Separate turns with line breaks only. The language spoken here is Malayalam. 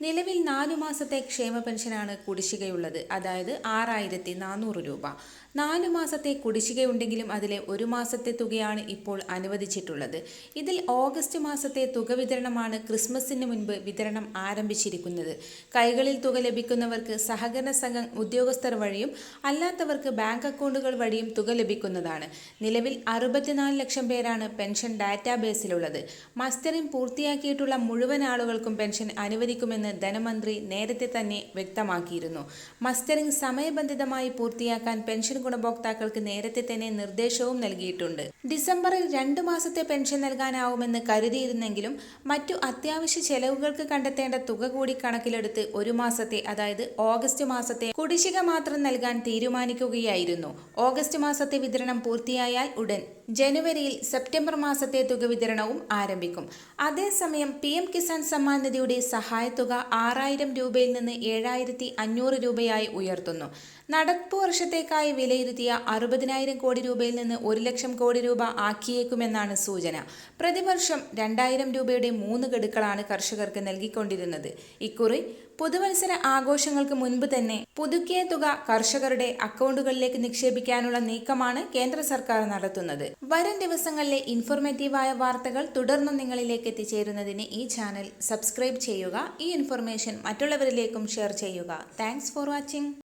നിലവിൽ നാലു മാസത്തെ ക്ഷേമ പെൻഷനാണ് കുടിശ്ശികയുള്ളത്. അതായത് ആറായിരത്തി നാനൂറ് രൂപ. നാലു മാസത്തെ കുടിശ്ശികയുണ്ടെങ്കിലും അതിലെ ഒരു മാസത്തെ തുകയാണ് ഇപ്പോൾ അനുവദിച്ചിട്ടുള്ളത്. ഇതിൽ ഓഗസ്റ്റ് മാസത്തെ തുക വിതരണമാണ് ക്രിസ്മസിന് മുൻപ് വിതരണം ആരംഭിച്ചിരിക്കുന്നത്. കൈകളിൽ തുക ലഭിക്കുന്നവർക്ക് സഹകരണ സംഘം ഉദ്യോഗസ്ഥർ വഴിയും അല്ലാത്തവർക്ക് ബാങ്ക് അക്കൗണ്ടുകൾ വഴിയും തുക ലഭിക്കുന്നതാണ്. നിലവിൽ അറുപത്തിനാല് ലക്ഷം പേരാണ് പെൻഷൻ ഡാറ്റാബേസിലുള്ളത്. മസ്റ്ററിംഗ് പൂർത്തിയാക്കിയിട്ടുള്ള മുഴുവൻ ആളുകൾക്കും പെൻഷൻ അനുവദിക്കുമെന്ന് ധനമന്ത്രി നേരത്തെ തന്നെ വ്യക്തമാക്കിയിരുന്നു. മസ്റ്ററിംഗ് സമയബന്ധിതമായി പൂർത്തിയാക്കാൻ പെൻഷൻ ഗുണഭോക്താക്കൾക്ക് നേരത്തെ തന്നെ നിർദ്ദേശവും നൽകിയിട്ടുണ്ട്. ഡിസംബറിൽ രണ്ടു മാസത്തെ പെൻഷൻ നൽകാനാവുമെന്ന് കരുതിയിരുന്നെങ്കിലും മറ്റു അത്യാവശ്യ ചെലവുകൾക്ക് കണ്ടെത്തേണ്ട തുക കൂടി കണക്കിലെടുത്ത് ഒരു മാസത്തെ അതായത് ഓഗസ്റ്റ് മാസത്തെ കുടിശ്ശിക മാത്രം നൽകാൻ തീരുമാനിക്കുകയായിരുന്നു. ഓഗസ്റ്റ് മാസത്തെ വിതരണം പൂർത്തിയായാൽ ഉടൻ ജനുവരിയിൽ സെപ്റ്റംബർ മാസത്തെ തുക വിതരണവും ആരംഭിക്കും. അതേസമയം പി എം കിസാൻ സമ്മാൻ നിധിയുടെ സഹായത്തുക ആറായിരം രൂപയിൽ നിന്ന് ഏഴായിരത്തി അഞ്ഞൂറ് രൂപയായി ഉയർത്തുന്നു. നടപ്പ് വർഷത്തേക്കായി വിലയിരുത്തിയ അറുപതിനായിരം കോടി രൂപയിൽ നിന്ന് ഒരു ലക്ഷം കോടി രൂപ ആക്കിയേക്കുമെന്നാണ് സൂചന. പ്രതിവർഷം രണ്ടായിരം രൂപയുടെ മൂന്ന് ഗഡുക്കളാണ് കർഷകർക്ക് നൽകിക്കൊണ്ടിരുന്നത്. ഇക്കുറി പുതുവത്സര ആഘോഷങ്ങൾക്ക് മുൻപ് തന്നെ പുതുക്കിയ തുക കർഷകരുടെ അക്കൗണ്ടുകളിലേക്ക് നിക്ഷേപിക്കാനുള്ള നീക്കമാണ് കേന്ദ്ര സർക്കാർ നടത്തുന്നത്. വരും ദിവസങ്ങളിലെ ഇൻഫോർമേറ്റീവായ വാർത്തകൾ തുടർന്നും നിങ്ങളിലേക്ക് എത്തിച്ചേരുന്നതിന് ഈ ചാനൽ സബ്സ്ക്രൈബ് ചെയ്യുക. ഈ ഇൻഫർമേഷൻ മറ്റുള്ളവരിലേക്കും ഷെയർ ചെയ്യുക. Thanks for watching.